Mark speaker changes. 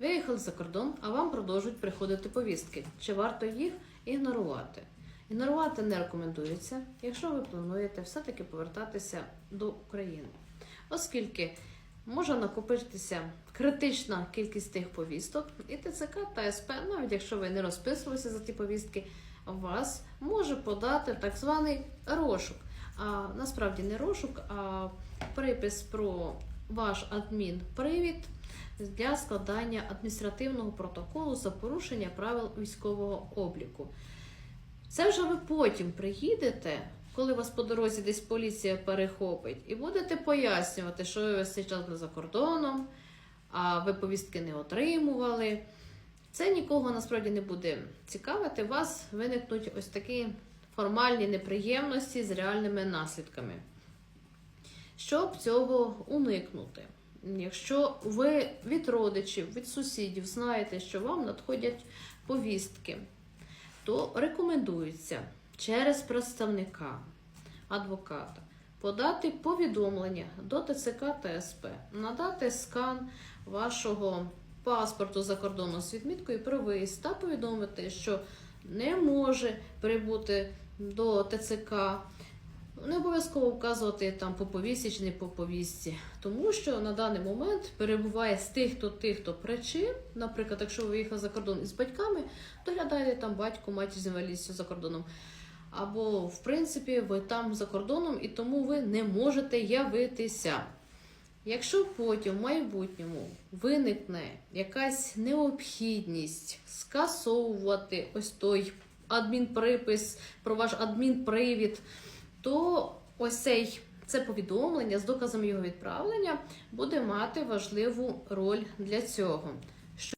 Speaker 1: Виїхали за кордон, а вам продовжують приходити повістки. Чи варто їх ігнорувати? Ігнорувати не рекомендується, якщо ви плануєте все-таки повертатися до України, оскільки може накопитися критична кількість тих повісток, і ТЦК та СП, навіть якщо ви не розписувалися за ті повістки, вас може подати так званий розшук. А насправді не розшук, а припис про ваш адмінпривід для складання адміністративного протоколу за порушення правил військового обліку. Це вже ви потім приїдете, коли вас по дорозі десь поліція перехопить, і будете пояснювати, що ви весь цей час за кордоном, а ви повістки не отримували. Це нікого насправді не буде цікавити. У вас виникнуть ось такі формальні неприємності з реальними наслідками. Щоб цього уникнути, якщо ви від родичів, від сусідів знаєте, що вам надходять повістки, то рекомендується через представника адвоката подати повідомлення до ТЦК та СП, надати скан вашого паспорту за кордоном з відміткою про виїзд та повідомити, що не може прибути до ТЦК. Не обов'язково вказувати там по повісті чи не по повісті, тому що на даний момент перебуває з тих-то тих-то причин. Наприклад, якщо ви виїхали за кордон із батьками, доглядає там батько, матір з інвалідністю за кордоном. Або, в принципі, ви там за кордоном і тому ви не можете явитися. Якщо потім в майбутньому виникне якась необхідність скасовувати ось той адмінприпис про ваш адмінпривід, то ось цей це повідомлення з доказом його відправлення буде мати важливу роль для цього.